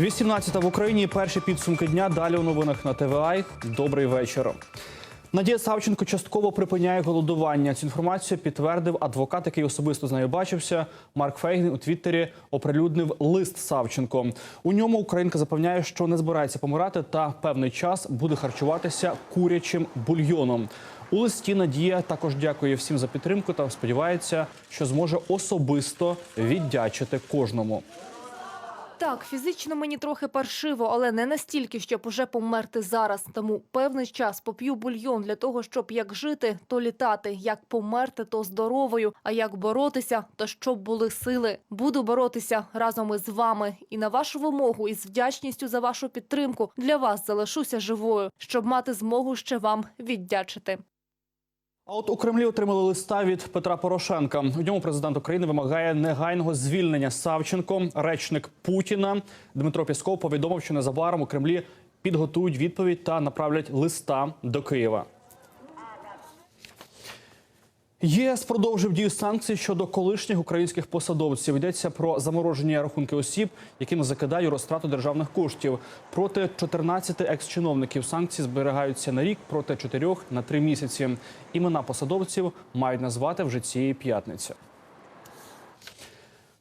18 в Україні. Перші підсумки дня. Далі у новинах на ТВА. Добрий вечір. Надія Савченко частково припиняє голодування. Цю інформацію підтвердив адвокат, який особисто з нею бачився. Марк Фейгін у Твіттері оприлюднив лист Савченко. У ньому Українка запевняє, що не збирається помирати та певний час буде харчуватися курячим бульйоном. У листі Надія також дякує всім за підтримку та сподівається, що зможе особисто віддячити кожному. Так, фізично мені трохи паршиво, але не настільки, щоб уже померти зараз. Тому певний час поп'ю бульйон для того, щоб як жити, то літати, як померти, то здоровою, а як боротися, то щоб були сили. Буду боротися разом із вами. І на вашу вимогу, із вдячністю за вашу підтримку для вас залишуся живою, щоб мати змогу ще вам віддячити. А от у Кремлі отримали листа від Петра Порошенка. У ньому президент України вимагає негайного звільнення Савченко. Речник Путіна Дмитро Пісков повідомив, що незабаром у Кремлі підготують відповідь та направлять листа до Києва. ЄС продовжив дію санкцій щодо колишніх українських посадовців. Йдеться про замороження рахунки осіб, яким закидають розтрату державних коштів. Проти 14 екс-чиновників санкції зберігаються на рік, проти 4 – на 3 місяці. Імена посадовців мають назвати вже цієї п'ятниці.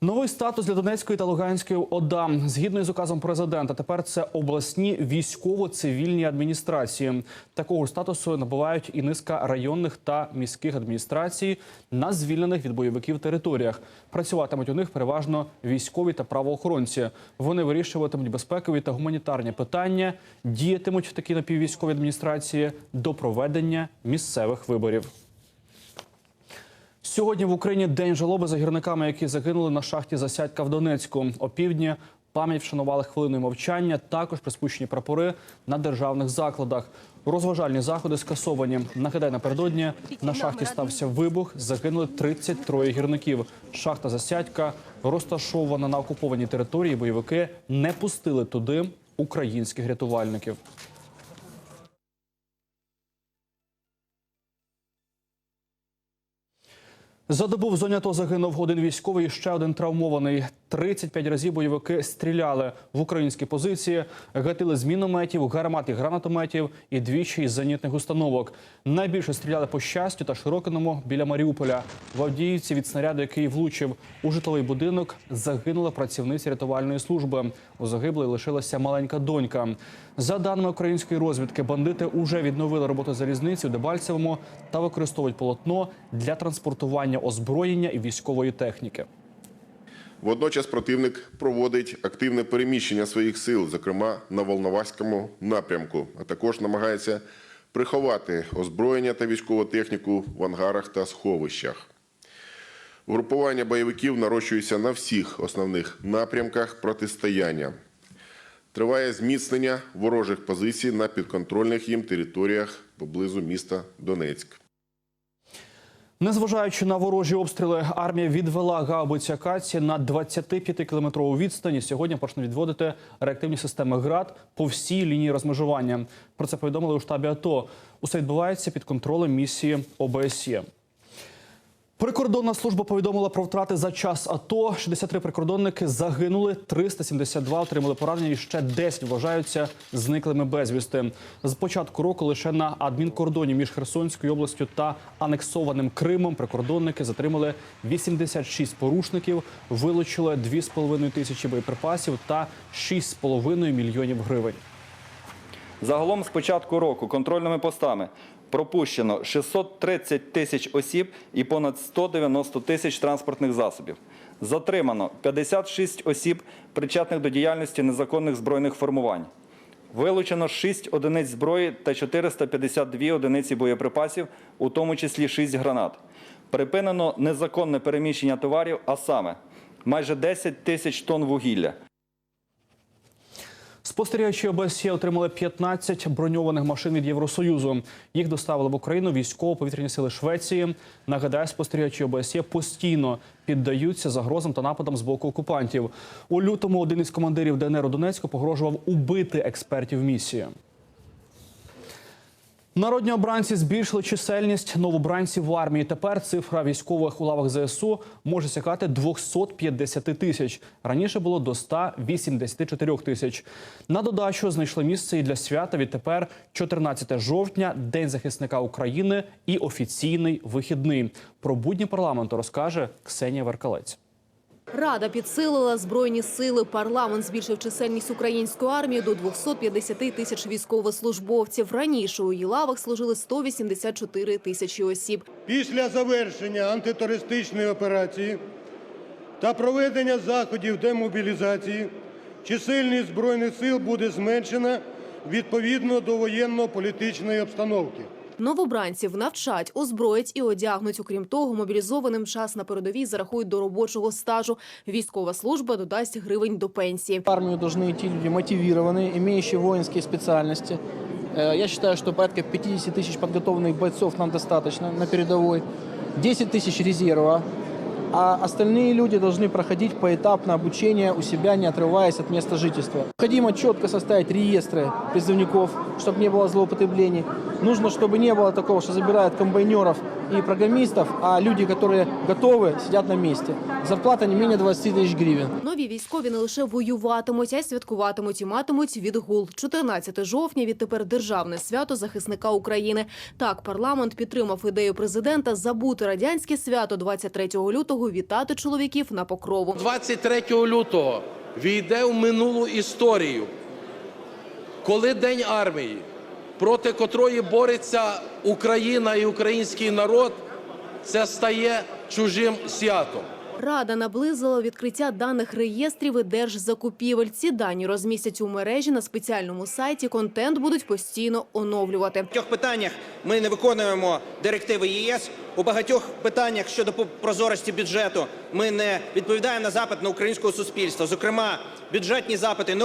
Новий статус для Донецької та Луганської ОДА згідно із указом президента. Тепер це обласні військово-цивільні адміністрації. Такого статусу набувають і низка районних та міських адміністрацій на звільнених від бойовиків територіях. Працюватимуть у них переважно військові та правоохоронці. Вони вирішуватимуть безпекові та гуманітарні питання, діятимуть в такі напіввійськові адміністрації до проведення місцевих виборів. Сьогодні в Україні день жалоби за гірниками, які загинули на шахті Засядька в Донецьку. Опівдні пам'ять вшанували хвилиною мовчання. Також приспущені прапори на державних закладах. Розважальні заходи скасовані. Нагадаю, напередодні на шахті стався вибух. Загинули 33 гірників. Шахта Засядька розташована на окупованій території. Бойовики не пустили туди українських рятувальників. За добу в зоні АТО загинув один військовий і ще один травмований. 35 разів бойовики стріляли в українські позиції, гатили з мінометів, гармат і гранатометів і двічі із зенітних установок. Найбільше стріляли по щастю та широкиному біля Маріуполя. В Авдіївці від снаряду, який влучив у житловий будинок, загинула працівниця рятувальної служби. У загиблої лишилася маленька донька. За даними української розвідки, бандити уже відновили роботу залізниці у Дебальцевому та використовують полотно для транспортування озброєння і військової техніки. Водночас противник проводить активне переміщення своїх сил, зокрема на Волноваському напрямку, а також намагається приховати озброєння та військову техніку в ангарах та сховищах. Угрупування бойовиків нарощується на всіх основних напрямках протистояння. Триває зміцнення ворожих позицій на підконтрольних їм територіях поблизу міста Донецьк. Незважаючи на ворожі обстріли, армія відвела гаубиця Каці на 25-кілометрову відстані. Сьогодні почне відводити реактивні системи ГРАД по всій лінії розмежування. Про це повідомили у штабі АТО. Усе відбувається під контролем місії ОБСЄ. Прикордонна служба повідомила про втрати за час АТО. 63 прикордонники загинули, 372 отримали поранення і ще 10 вважаються зниклими безвісти. З початку року лише на адмінкордоні між Херсонською областю та анексованим Кримом прикордонники затримали 86 порушників, вилучили 2,5 тисячі боєприпасів та 6,5 мільйонів гривень. Загалом з початку року контрольними постами пропущено 630 тисяч осіб і понад 190 тисяч транспортних засобів. Затримано 56 осіб, причетних до діяльності незаконних збройних формувань. Вилучено 6 одиниць зброї та 452 одиниці боєприпасів, у тому числі 6 гранат. Припинено незаконне переміщення товарів, а саме майже 10 тисяч тонн вугілля. Спостерігачі ОБСЄ отримали 15 броньованих машин від Євросоюзу. Їх доставили в Україну військово-повітряні сили Швеції. Нагадаю, спостерігачі ОБСЄ постійно піддаються загрозам та нападам з боку окупантів. У лютому один із командирів ДНР у Донецьку погрожував убити експертів місії. Народні обранці збільшили чисельність новобранців в армії. Тепер цифра військових у лавах ЗСУ може сягати 250 тисяч. Раніше було до 184 тисяч. На додачу знайшли місце і для свята. Відтепер 14 жовтня, День захисника України і офіційний вихідний. Про будні парламенту розкаже Ксенія Веркалець. Рада підсилила збройні сили. Парламент збільшив чисельність української армії до 250 тисяч військовослужбовців. Раніше у її лавах служили 184 тисячі осіб. Після завершення антитерористичної операції та проведення заходів демобілізації чисельність збройних сил буде зменшена відповідно до воєнно-політичної обстановки. Новобранців навчать, озброять і одягнуть. Окрім того, мобілізованим час на передовій зарахують до робочого стажу. Військова служба додасть гривень до пенсії. В армию должны идти люди мотивированные, имеющие воинские специальности. Э, Я считаю, что порядка 50 тысяч подготовленных бойцов нам достаточно на передовой. 10 тысяч резерва. А остальные люди должны проходить поэтапно обучение у себя, не отрываясь от места жительства. Необходимо четко составить реестры призывников, чтобы не было злоупотреблений. Нужно, чтобы не было такого, что забирают комбайнеров и программистов, а люди, которые готовы, сидят на месте. Зарплата не менее 20 тысяч гривен. Нові військові не лише воюватимуть, а й святкуватимуть і матимуть відгул. 14 жовтня відтепер державне свято захисника України. Так, парламент підтримав ідею президента забути радянське свято 23 лютого. Вітати чоловіків на покрову. 23 лютого війде в минулу історію, коли День армії, проти котрої бореться Україна і український народ, це стає чужим святом. Рада наблизила відкриття даних реєстрів і держзакупівель. Ці дані розмістять у мережі на спеціальному сайті. Контент будуть постійно оновлювати. В багатьох питаннях ми не виконуємо директиви ЄС. У багатьох питаннях щодо прозорості бюджету ми не відповідаємо на запит на українського суспільства. Зокрема, бюджетні запити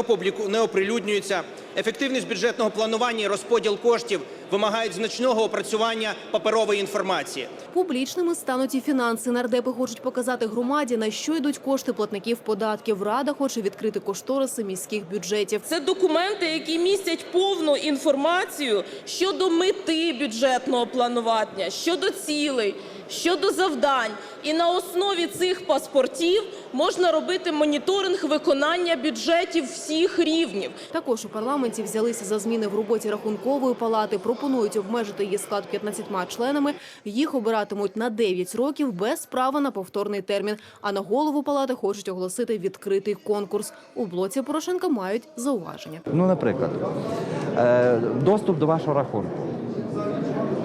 не оприлюднюються. Ефективність бюджетного планування і розподіл коштів вимагають значного опрацювання паперової інформації. Публічними стануть і фінанси. Нардепи хочуть показати громаді, на що йдуть кошти платників податків. Рада хоче відкрити кошториси міських бюджетів. Це документи, які містять повну інформацію щодо мети бюджетного планування, щодо цілей, щодо завдань. І на основі цих паспортів можна робити моніторинг виконання бюджетів всіх рівнів. Також у парламенті взялися за зміни в роботі рахункової палати. Пропонують обмежити її склад 15 членами. Їх обиратимуть на 9 років без права на повторний термін. А на голову палати хочуть оголосити відкритий конкурс. У блоці Порошенка мають зауваження. Ну, наприклад, е, доступ до вашого рахунку.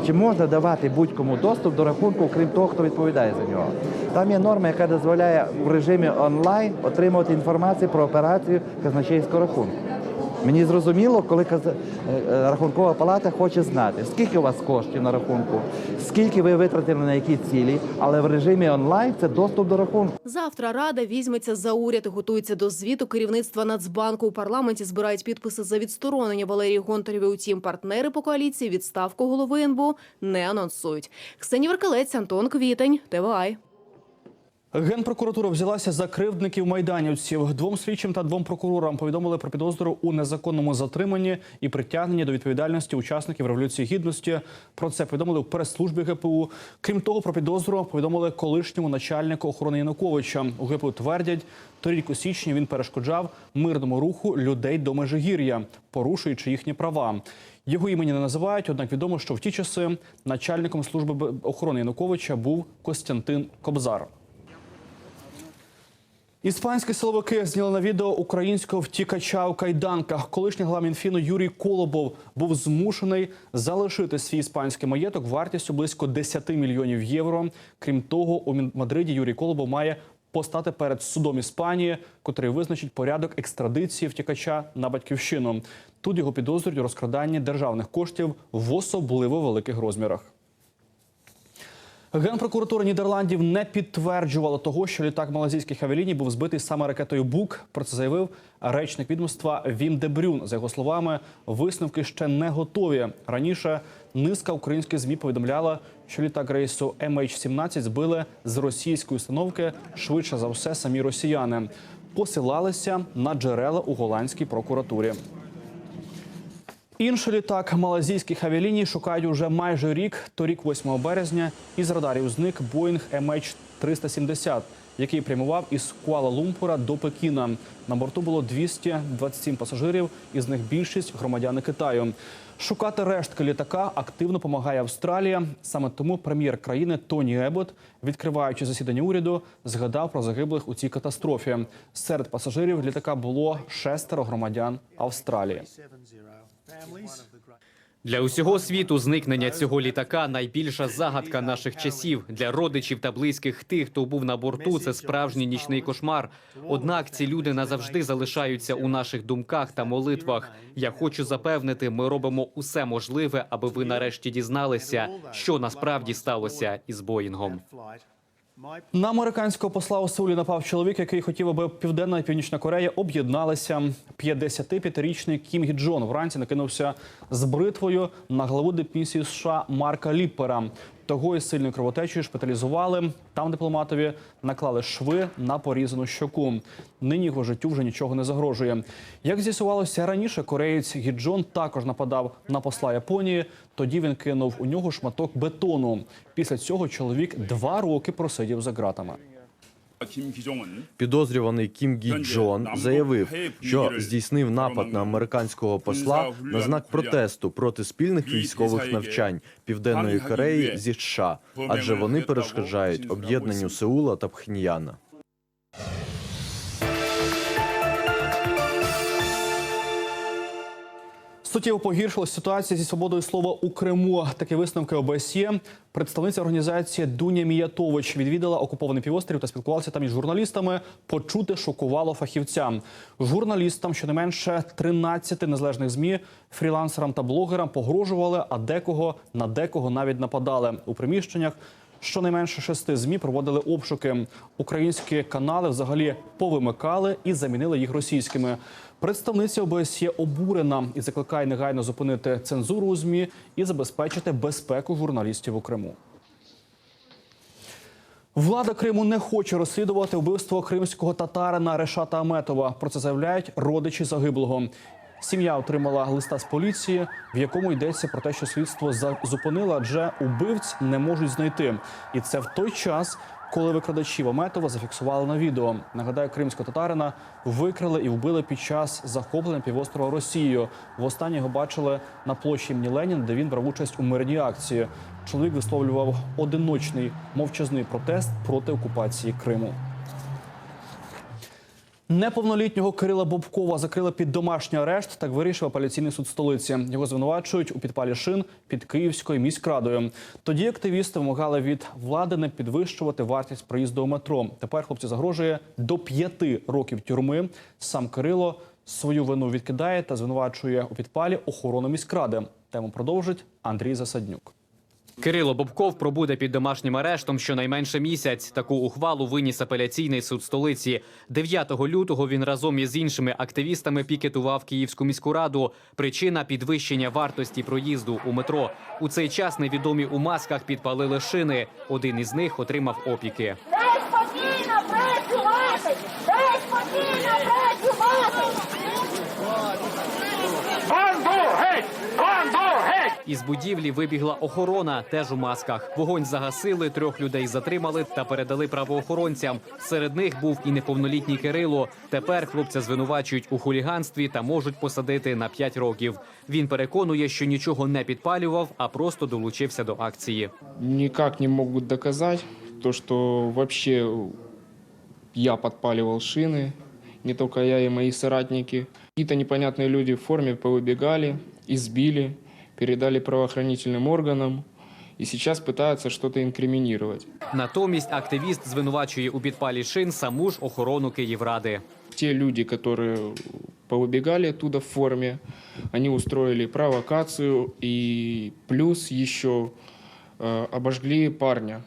Чи можна давати будь-кому доступ до рахунку, крім того, хто відповідає за нього? Там є норма, яка дозволяє в режимі онлайн отримувати інформацію про операцію казначейського рахунку. Мені зрозуміло, коли е, е, рахункова палата хоче знати, скільки у вас коштів на рахунку, скільки ви витратили на які цілі, але в режимі онлайн це доступ до рахунку. Завтра Рада візьметься за уряд готується до звіту керівництва Нацбанку. У парламенті збирають підписи за відсторонення Валерії Гонтарєвої. Утім, партнери по коаліції відставку голови НБУ не анонсують. Ксенія Веркалець, Антон Квітень, ТВАЙ. Генпрокуратура взялася за кривдників майданівців. Двом слідчим та двом прокурорам повідомили про підозру у незаконному затриманні і притягненні до відповідальності учасників революції гідності. Про це повідомили у прес-службі ГПУ. Крім того, про підозру повідомили колишньому начальнику охорони Януковича. У ГПУ твердять, торік у січні він перешкоджав мирному руху людей до Межигір'я, порушуючи їхні права. Його імені не називають, однак відомо, що в ті часи начальником служби охорони Януковича був Костянтин Кобзар. Іспанські силовики зняли на відео українського втікача у кайданках. Колишній глава Мінфіну Юрій Колобов був змушений залишити свій іспанський маєток вартістю близько 10 мільйонів євро. Крім того, у Мадриді Юрій Колобов має постати перед судом Іспанії, котрий визначить порядок екстрадиції втікача на батьківщину. Тут його підозрюють у розкраданні державних коштів в особливо великих розмірах. Генпрокуратура Нідерландів не підтверджувала того, що літак малазійських авіаліній був збитий саме ракетою БУК. Про це заявив речник відомства Вім Дебрюн. За його словами, висновки ще не готові. Раніше низка українських змі повідомляла, що літак рейсу MH17 збили з російської установки швидше за все самі росіяни. Посилалися на джерела у голландській прокуратурі. Інший літак малазійських авіаліній шукають уже майже рік. Торік, 8 березня, із радарів зник Boeing MH370, який прямував із Куала-Лумпура до Пекіна. На борту було 227 пасажирів, із них більшість громадяни Китаю. Шукати рештки літака активно допомагає Австралія. Саме тому прем'єр країни Тоні Ебот, відкриваючи засідання уряду, згадав про загиблих у цій катастрофі. Серед пасажирів літака було шестеро громадян Австралії. Для усього світу зникнення цього літака найбільша загадка наших часів. Для родичів та близьких тих, хто був на борту, це справжній нічний кошмар. Однак ці люди назавжди залишаються у наших думках та молитвах. Я хочу запевнити, ми робимо усе можливе, аби ви нарешті дізналися, що насправді сталося із Боїнгом. На американського посла у Сеулі напав чоловік, який хотів, аби Південна і Північна Корея об'єдналися. 55-річний Кім Гі Джон вранці накинувся з бритвою на главу дипмісії США Марка Ліппера. Того із сильною кровотечею шпиталізували. Там дипломатові наклали шви на порізану щоку. Нині його життю вже нічого не загрожує. Як з'ясувалося раніше, кореєць Гіджон також нападав на посла Японії. Тоді він кинув у нього шматок бетону. Після цього чоловік два роки просидів за ґратами. Підозрюваний Кім Гі Джон заявив, що здійснив напад на американського посла на знак протесту проти спільних військових навчань Південної Кореї зі США, адже вони перешкоджають об'єднанню Сеула та Пхеньяна. Суттєво погіршилась ситуація зі свободою слова у Криму. Такі висновки ОБСЄ. Представниця організації Дуня Міятович відвідала окупований півострів та спілкувалася там із журналістами. Почути шокувало фахівцям. Журналістам щонайменше 13 незалежних змі, фрілансерам та блогерам погрожували, а декого на декого навіть нападали у приміщеннях. Щонайменше шести змі проводили обшуки. Українські канали взагалі повимикали і замінили їх російськими. Представниця ОБСЄ обурена і закликає негайно зупинити цензуру у змі і забезпечити безпеку журналістів у Криму. Влада Криму не хоче розслідувати вбивство кримського татарина Решата Аметова. Про це заявляють родичі загиблого. Сім'я отримала листа з поліції, в якому йдеться про те, що слідство зупинило, адже убивць не можуть знайти. І це в той час, коли викрадачів Аметова зафіксували на відео. Нагадаю, кримського татарина викрили і вбили під час захоплення півострова Росією. Востаннє його бачили на площі імені Леніна, де він брав участь у мирній акції. Чоловік висловлював одиночний мовчазний протест проти окупації Криму. Неповнолітнього Кирила Бобкова закрили під домашній арешт. Так вирішив апеляційний суд столиці. Його звинувачують у підпалі шин під Київською міськрадою. Тоді активісти вимагали від влади не підвищувати вартість проїзду у метро. Тепер хлопці загрожує до п'яти років тюрми. Сам Кирило свою вину відкидає та звинувачує у підпалі охорону міськради. Тему продовжить Андрій Засаднюк. Кирило Бобков пробуде під домашнім арештом щонайменше місяць. Таку ухвалу виніс апеляційний суд столиці. 9 лютого він разом із іншими активістами пікетував Київську міську раду. Причина підвищення вартості проїзду у метро. У цей час невідомі у масках підпалили шини. Один із них отримав опіки. Із будівлі вибігла охорона, теж у масках. Вогонь загасили, трьох людей затримали та передали правоохоронцям. Серед них був і неповнолітній Кирило. Тепер хлопця звинувачують у хуліганстві та можуть посадити на 5 років. Він переконує, що нічого не підпалював, а просто долучився до акції. никак не могут доказать то, что вообще я подпаливал шины, не только я и мои соратники. Какие-то непонятные люди в форме повыбегали, избили, передали правоохранительным органам и сейчас пытаются что-то инкриминировать. Натомість активіст звинувачує у підпалі шин саму ж охорону Київради. Те люди, которые повыбегали оттуда в форме, они устроили провокацию и плюс еще э, обожгли парня,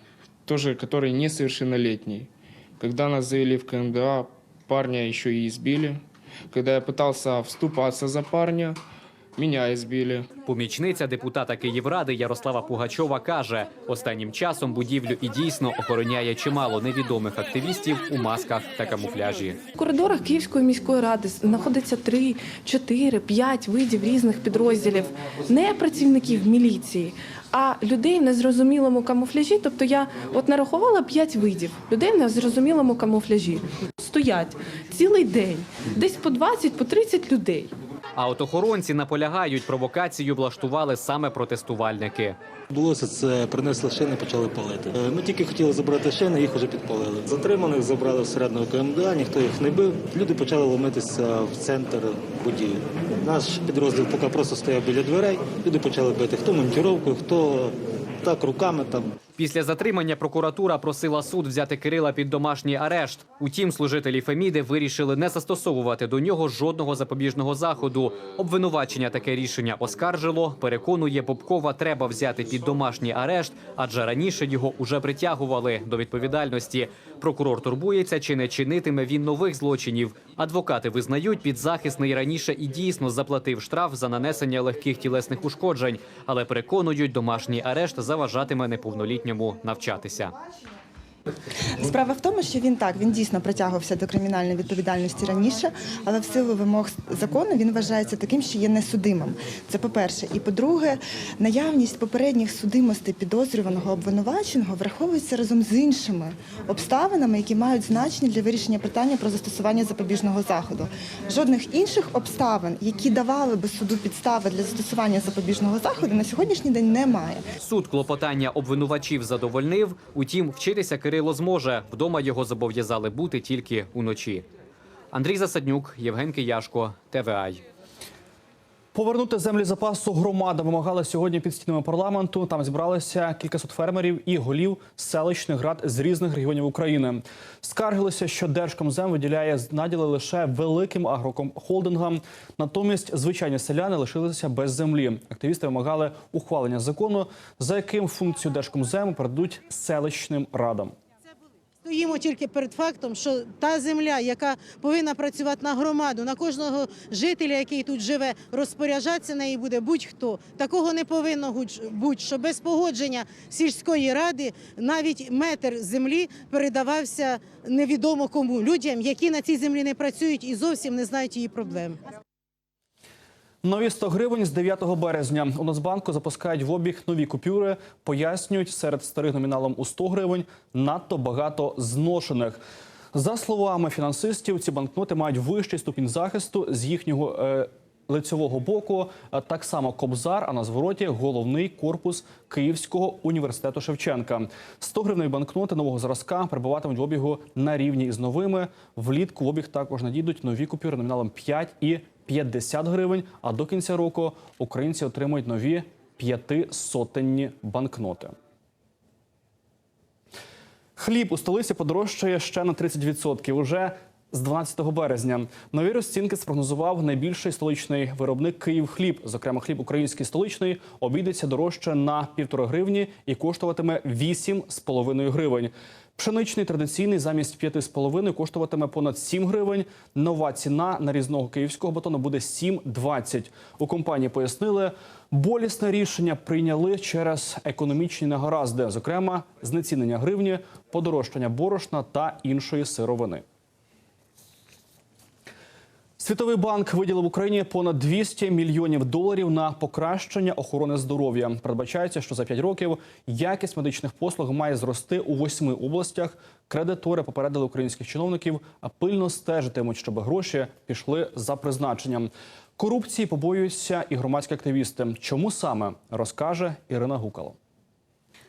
тоже который несовершеннолетний. Когда нас завели в КМДА, парня еще и избили. Когда я пытался вступаться за парня, Меня избили. Помічниця депутата Київради Ярослава Пугачова каже, останнім часом будівлю і дійсно охороняє чимало невідомих активістів у масках та камуфляжі. В коридорах Київської міської ради знаходиться 3, 4, 5 видів різних підрозділів, не працівників міліції, а людей в незрозумілому камуфляжі. Тобто я от нарахувала 5 видів людей в незрозумілому камуфляжі. Стоять цілий день, десь по 20, по 30 людей. А от охоронці наполягають, провокацію влаштували саме протестувальники. Булося це принесли шини, почали палити. Е, Ми тільки хотіли забрати шини, їх вже підпалили. Затриманих забрали всередину КМДА, ніхто їх не бив. Люди почали ломитися в центр події. Наш підрозділ поки просто стояв біля дверей. Люди почали бити хто монтіровкою, хто так руками там. Після затримання прокуратура просила суд взяти Кирила під домашній арешт. Утім, служителі Феміди вирішили не застосовувати до нього жодного запобіжного заходу. Обвинувачення таке рішення оскаржило. Переконує Бобкова, треба взяти під домашній арешт, адже раніше його уже притягували до відповідальності. Прокурор турбується, чи не чинитиме він нових злочинів. Адвокати визнають, підзахисний раніше і дійсно заплатив штраф за нанесення легких тілесних ушкоджень, але переконують, домашній арешт заважатиме неповнолітньому навчатися. Справа в тому, що він так він дійсно притягувався до кримінальної відповідальності раніше, але в силу вимог закону він вважається таким, що є несудимим. Це по-перше. І по-друге, наявність попередніх судимостей підозрюваного обвинуваченого враховується разом з іншими обставинами, які мають значення для вирішення питання про застосування запобіжного заходу. Жодних інших обставин, які давали би суду підстави для застосування запобіжного заходу, на сьогоднішній день немає. Суд клопотання обвинувачів задовольнив. Утім, вчитися Кирило зможе. Вдома його зобов'язали бути тільки уночі. Андрій Засаднюк, Євген Кияшко, ТВАЙ. Повернути землі запасу громада вимагала сьогодні під стінами парламенту. Там зібралися кількасот фермерів і голів селищних рад з різних регіонів України. Скаржилися, що Держкомзем виділяє наділи лише великим агрохолдингам. Натомість звичайні селяни лишилися без землі. Активісти вимагали ухвалення закону, за яким функцію Держкомзему передадуть селищним радам. Стоїмо тільки перед фактом, що та земля, яка повинна працювати на громаду, на кожного жителя, який тут живе, розпоряджатися нею буде будь-хто. Такого не повинно бути, що без погодження сільської ради навіть метр землі передавався невідомо кому людям, які на цій землі не працюють і зовсім не знають її проблем. Нові 100 гривень з 9 березня. У Нацбанку запускають в обіг нові купюри. Пояснюють, серед старих номіналом у 100 гривень надто багато зношених. За словами фінансистів, ці банкноти мають вищий ступінь захисту з їхнього е, лицьового боку. е, Так само кобзар, а на звороті головний корпус Київського університету Шевченка. 100 гривневі банкноти нового зразка перебуватимуть в обігу на рівні із новими. Влітку в обіг також надійдуть нові купюри номіналом 5 і 50 гривень. А до кінця року українці отримують нові п'ятисотенні банкноти. Хліб у столиці подорожчає ще на 30% уже з 12 березня. Нові розцінки спрогнозував найбільший столичний виробник Київхліб. Зокрема, хліб український столичний обійдеться дорожче на півтора гривні і коштуватиме 8,5 гривень. Пшеничний традиційний замість 5,5 коштуватиме понад 7 гривень. Нова ціна нарізного київського батону буде 7,20. У компанії пояснили, болісне рішення прийняли через економічні негаразди, зокрема знецінення гривні, подорожчання борошна та іншої сировини. Світовий банк виділив Україні понад 200 мільйонів доларів на покращення охорони здоров'я. Передбачається, що за 5 років якість медичних послуг має зрости у восьми областях. Кредитори попередили українських чиновників, а пильно стежитимуть, щоб гроші пішли за призначенням. Корупції побоюються і громадські активісти. Чому саме розкаже Ірина Гукало.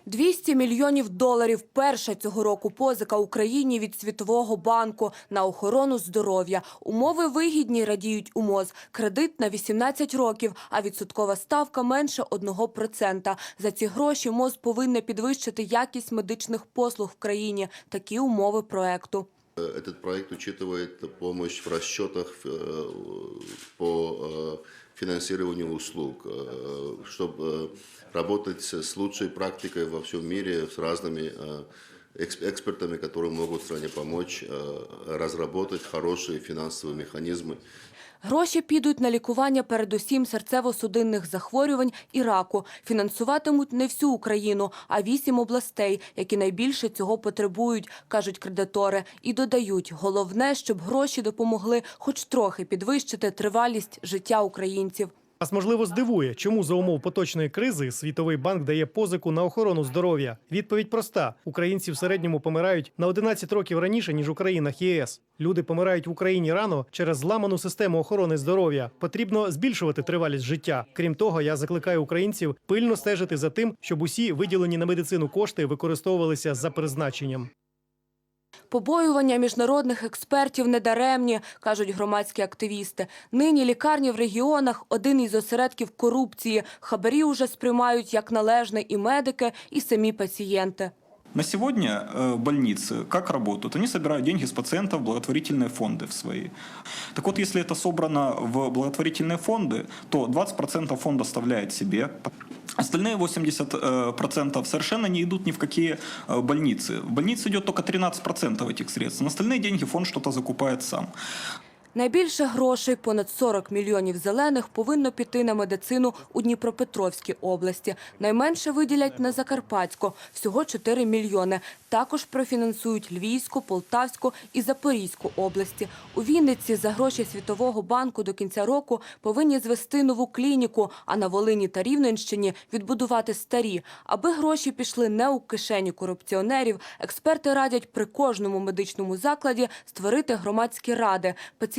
200 мільйонів доларів – перша цього року позика Україні від Світового банку на охорону здоров'я. Умови вигідні, радіють у МОЗ. Кредит на 18 років, а відсоткова ставка менше 1%. За ці гроші МОЗ повинне підвищити якість медичних послуг в країні. Такі умови проекту. Этот проект учитывает помощь в расчетах э, по э, финансированию услуг, чтобы работать с лучшей практикой во всем мире, с разными э, экс- экспертами, которые могут стране помочь э, разработать хорошие финансовые механизмы Гроші підуть на лікування передусім серцево-судинних захворювань і раку. Фінансуватимуть не всю Україну, а вісім областей, які найбільше цього потребують, кажуть кредитори. І додають, головне, щоб гроші допомогли хоч трохи підвищити тривалість життя українців. Вас можливо здивує, чому за умов поточної кризи Світовий банк дає позику на охорону здоров'я. Відповідь проста: українці в середньому помирають на 11 років раніше ніж у країнах ЄС. Люди помирають в Україні рано через зламану систему охорони здоров'я. Потрібно збільшувати тривалість життя. Крім того, я закликаю українців пильно стежити за тим, щоб усі виділені на медицину кошти використовувалися за призначенням. Побоювання міжнародних експертів недаремні, кажуть громадські активісти. Нині лікарні в регіонах один із осередків корупції. Хабарі уже сприймають як належне і медики, і самі пацієнти. На сегодня э, больницы как работают? Они собирают деньги с пациентов в благотворительные фонды в свои. Так вот, если это собрано в благотворительные фонды, то 20% фонд оставляет себе. Остальные 80% совершенно не идут ни в какие э, больницы. В больницы идет только 13% этих средств. На остальные деньги фонд что-то закупает сам. Найбільше грошей, понад 40 мільйонів зелених, повинно піти на медицину у Дніпропетровській області. Найменше виділять на Закарпатську – всього 4 мільйони. Також профінансують Львівську, Полтавську і Запорізьку області. У Вінниці за гроші Світового банку до кінця року повинні звести нову клініку, а на Волині та Рівненщині відбудувати старі. Аби гроші пішли не у кишені корупціонерів, експерти радять при кожному медичному закладі створити громадські ради.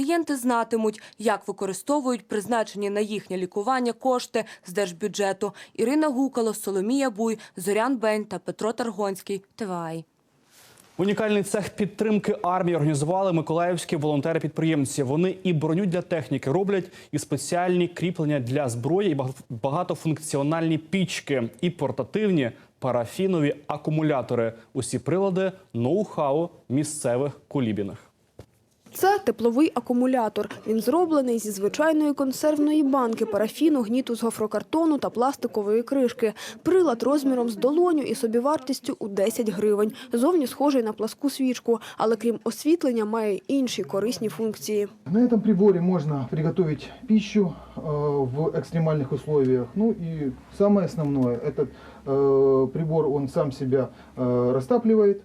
Пацієнти знатимуть, як використовують призначені на їхнє лікування кошти з держбюджету. Ірина Гукало, Соломія Буй, Зорян Бень та Петро Таргонський. ТВАЙ. Унікальний цех підтримки армії організували миколаївські волонтери-підприємці. Вони і броню для техніки роблять, і спеціальні кріплення для зброї, і багато- багатофункціональні пічки, і портативні парафінові акумулятори. Усі прилади ноу-хау місцевих кулібінах. Це тепловий акумулятор. Він зроблений зі звичайної консервної банки, парафіну, гніту з гофрокартону та пластикової кришки. Прилад розміром з долоню і собівартістю у 10 гривень. Зовні схожий на пласку свічку, але крім освітлення має й інші корисні функції. На этом приборе можно приготовить пищу э, в экстремальных условиях. Ну и самое основное, этот э, прибор, он сам себя э, растапливает.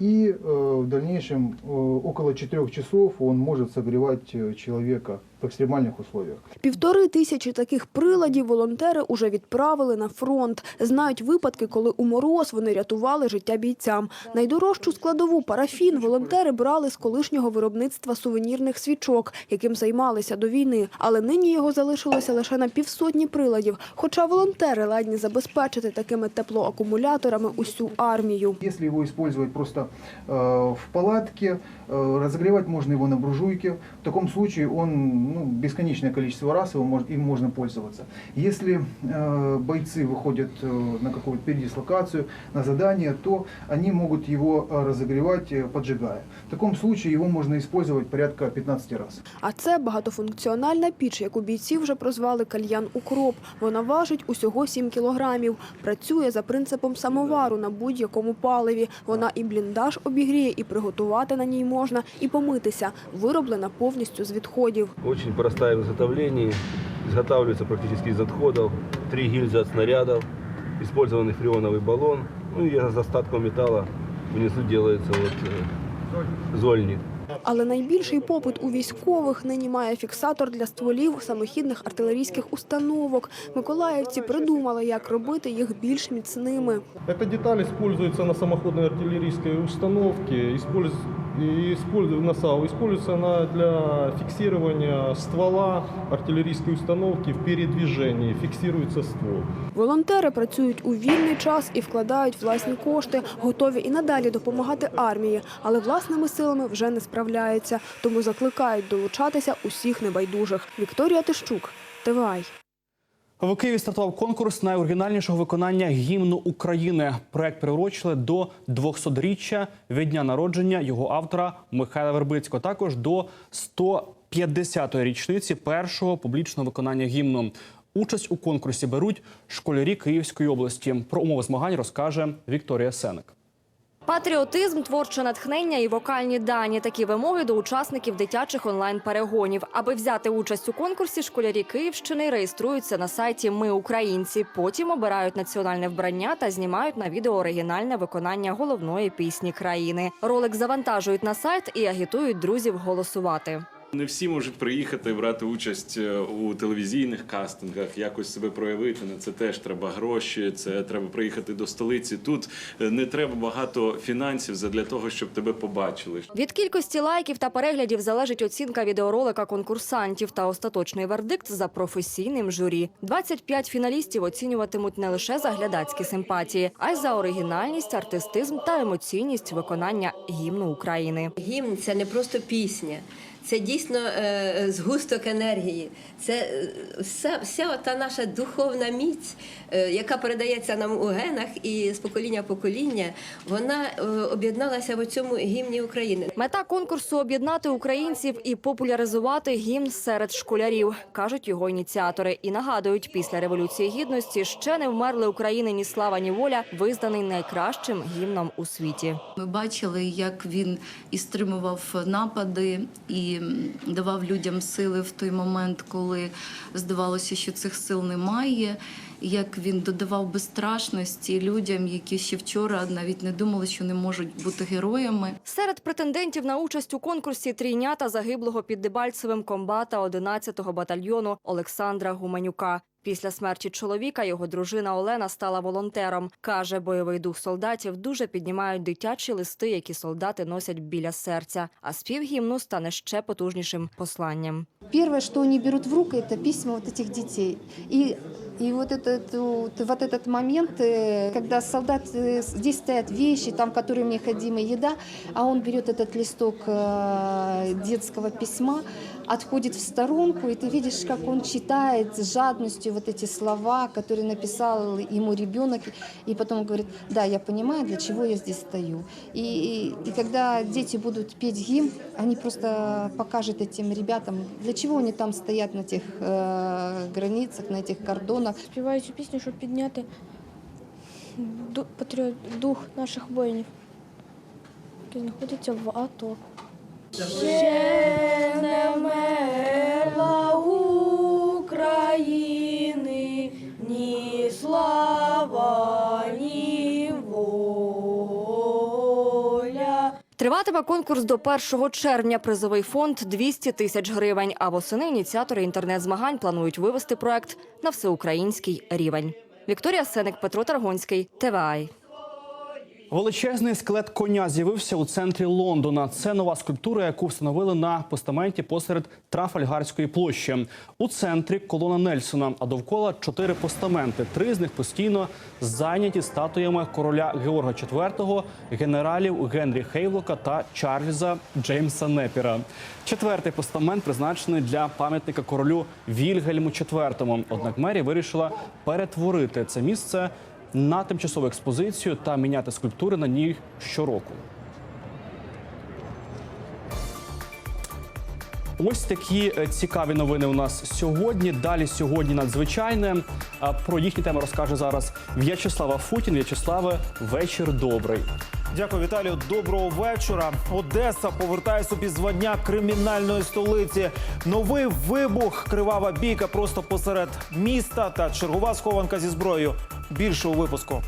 И э, в дальнейшем э, около 4 часов он может согревать э, человека в экстремальных условиях. Півтори тисячі таких приладів волонтери уже відправили на фронт. Знають випадки, коли у мороз вони рятували життя бійцям. Найдорожчу складову парафін волонтери брали з колишнього виробництва сувенірних свічок, яким займалися до війни. Але нині його залишилося лише на півсотні приладів. Хоча волонтери ладні забезпечити такими теплоакумуляторами усю армію. Если его использовать просто э, в палатке, э, разогревать можно его на буржуйке. В таком случае он ну, бесконечное количество раз его мож- им можно пользоваться. Если э, бойцы выходят э, на какую-то передислокацию, на задание, то они могут его э, разогревать, э, поджигая. В таком случае его можно использовать порядка 15 раз. А це багатофункціональна піч, яку бійці вже прозвали кальян укроп. Вона важить усього 7 кілограмів. Працює за принципом самовару на будь-якому паливі. Вона і бліндаж обігріє, і приготувати на ній можна, і помитися. Вироблена повністю з відходів. Очень простая в изготовлении. Изготавливается практически из отходов. Три гильзы от снарядов, использованный фреоновый баллон. Ну и из остатков металла внизу делается вот э, зольник. Але найбільший попит у військових нині має фіксатор для стволів самохідних артилерійських установок. Миколаївці придумали, як робити їх більш міцними. Эта деталь используется на самоходной артиллерийской установке, использ... и на САУ. Используется она для фиксирования ствола артиллерийской установки в передвижении. Фиксируется ствол. Волонтери працюють у вільний час і вкладають власні кошти, готові і надалі допомагати армії, але власними силами вже не справляються. Тому закликають долучатися усіх небайдужих. Вікторія Тищук, ТВАЙ. В Києві стартував конкурс найоригінальнішого виконання гімну України. Проект приурочили до 200-річчя від дня народження його автора Михайла Вербицького. Також до 150-ї річниці першого публічного виконання гімну. Участь у конкурсі беруть школярі Київської області. Про умови змагань розкаже Вікторія Сеник. Патріотизм, творче натхнення і вокальні дані такі вимоги до учасників дитячих онлайн-перегонів. Аби взяти участь у конкурсі, школярі Київщини реєструються на сайті Ми Українці. Потім обирають національне вбрання та знімають на відео оригінальне виконання головної пісні країни. Ролик завантажують на сайт і агітують друзів голосувати. Не всі можуть приїхати брати участь е, у телевізійних кастингах, якось себе проявити. На це теж треба гроші. Це треба приїхати до столиці. Тут е, не треба багато фінансів для того, щоб тебе побачили. Від кількості лайків та переглядів залежить оцінка відеоролика конкурсантів та остаточний вердикт за професійним журі. 25 фіналістів оцінюватимуть не лише за глядацькі симпатії, а й за оригінальність, артистизм та емоційність виконання гімну України. Гімн це не просто пісня, це дійсно е, згусток енергії. Це е, вся, вся та наша духовна міць, е, яка передається нам у генах і з покоління в покоління, вона е, об'єдналася в цьому гімні України. Мета конкурсу об'єднати українців і популяризувати гімн серед школярів, кажуть його ініціатори. І нагадують, після революції гідності ще не вмерли України ні слава, ні воля, визнаний найкращим гімном у світі. Ми бачили, як він і стримував напади, і давав людям сили в той момент, коли здавалося, що цих сил немає. Як він додавав безстрашності людям, які ще вчора навіть не думали, що не можуть бути героями. Серед претендентів на участь у конкурсі трійнята загиблого під Дебальцевим комбата 11-го батальйону Олександра Гуменюка. Після смерті чоловіка його дружина Олена стала волонтером. Каже, бойовий дух солдатів дуже піднімають дитячі листи, які солдати носять біля серця. А спів гімну стане ще потужнішим посланням. Перше, що вони беруть в руки, це письма цих дітей. детей. И, вот, этот, вот, вот этот момент, э, когда солдат, э, здесь стоят вещи, там, которым необходима еда, а он берет этот листок э, детского письма, отходит в сторонку, и ты видишь, как он читает с жадностью вот эти слова, которые написал ему ребенок, и потом говорит, да, я понимаю, для чего я здесь стою. И, и, и когда дети будут петь гимн, они просто покажут этим ребятам, для чего они там стоят на тех э, границах, на этих кордонах. Співаю цю пісню, щоб підняти дух наших воїнів, які знаходяться в АТО. Ще не мерла Триватиме конкурс до 1 червня. Призовий фонд 200 тисяч гривень. А восени ініціатори інтернет-змагань планують вивести проект на всеукраїнський рівень. Вікторія Сеник, Петро Таргонський, ТВАЙ. Величезний скелет коня з'явився у центрі Лондона. Це нова скульптура, яку встановили на постаменті посеред Трафальгарської площі. У центрі колона Нельсона, а довкола чотири постаменти. Три з них постійно зайняті статуями короля Георга IV, генералів Генрі Хейлока та Чарльза Джеймса Непіра. Четвертий постамент призначений для пам'ятника королю Вільгельму IV. Однак мерія вирішила перетворити це місце на тимчасову експозицію та міняти скульптури на ній щороку. Ось такі е, цікаві новини у нас сьогодні. Далі сьогодні надзвичайне. Про їхні теми розкаже зараз В'ячеслава Футін. В'ячеславе, вечір добрий. Дякую, Віталію. Доброго вечора. Одеса повертає собі звання кримінальної столиці. Новий вибух, кривава бійка просто посеред міста та чергова схованка зі зброєю. Більше у випуску.